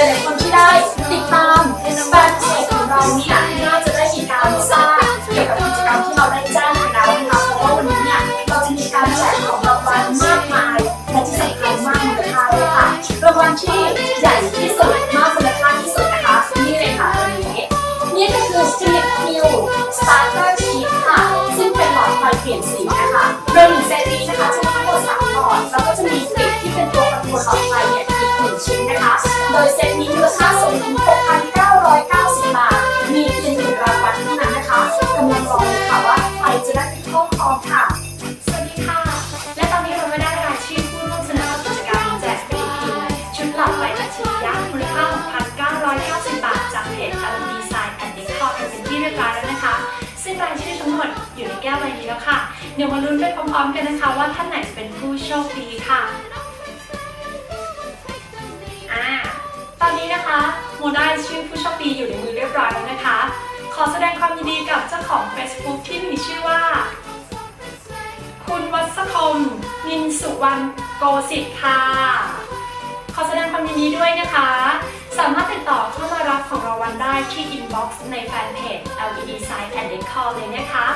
ลายๆคนที่ได้ติดตามแฟนเพจของเราเนี่ยน่าจะได้มีการทราบเกี่ยวกับกิจกรรมที่เราได้แจ้งไปแล้วนะคะเพราะว่าวันนี้เนี่ยเราจะมีการแจกของรางวัลมากมายและที่สำคัญมากมูลค่าเลยค่ะรางวัลที่ใหญ่ที่สุด จะได้เป็นข้อครองค่ะ สวัสดีค่ะ และตอนนี้เราก็ได้รายชื่อผู้ร่วมสนุกกิจกรรมแจกปฏิทินชุดหลอดไฟอัจฉริยะมูลค่า6,990 บาท จากเพจ LED Design and Decor กันเป็นที่เรียบร้อยแล้วนะคะ ซึ่งรายชื่อทั้งหมดอยู่ในแก้วใบนี้แล้วค่ะ เดี๋ยวมาลุ้นไปพร้อมๆกันนะคะ ว่าท่านไหนจะเป็นผู้โชคดีค่ะอ่าตอนนี้นะคะโมได้ชื่อผู้โชคดีอยู่ในมือเรียบร้อยแล้วนะคะขอแสดงความยินดีกับเจ้าของ Facebook ที่มีชื่อว่า คุณวัศคมมินสุวรรณโกสิทธิ์ค่ะ ขอแสดงความยินดีด้วยนะคะ สามารถติดต่อเข้ามารับของรางวัลได้ที่ inbox ในแฟนเพจ LED Sign and Decor เลยนะคะ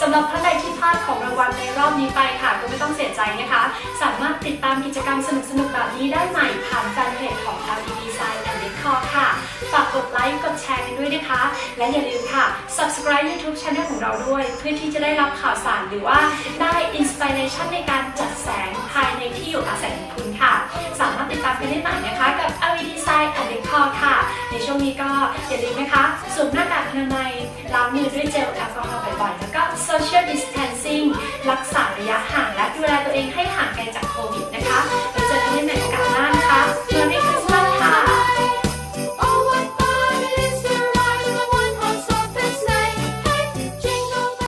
สำหรับท่านใดที่พลาดของรางวัลในรอบนี้ไปค่ะ ก็ไม่ต้องเสียใจนะคะ สามารถติดตามกิจกรรมสนุกๆแบบนี้ได้ใหม่ผ่านแฟนเพจของ LED Sign and Decor ค่ะฝากกดไลค์กดแชร์กันด้วยนะคะ และอย่าลืมค่ะ subscribe YouTube Channel ของเราด้วย เพื่อที่จะได้รับข่าวสารหรือว่าได้ อินสปิเรชันในการจัดแสงภายในที่อยู่อาศัยของคุณค่ะ สามารถติดตามกันได้ใหม่นะคะกับ LED Design and Decor ค่ะ ในช่วงนี้ก็อย่าลืมนะคะสวมหน้ากากอนามัยล้างมือด้วยเจลแอลกอฮอล์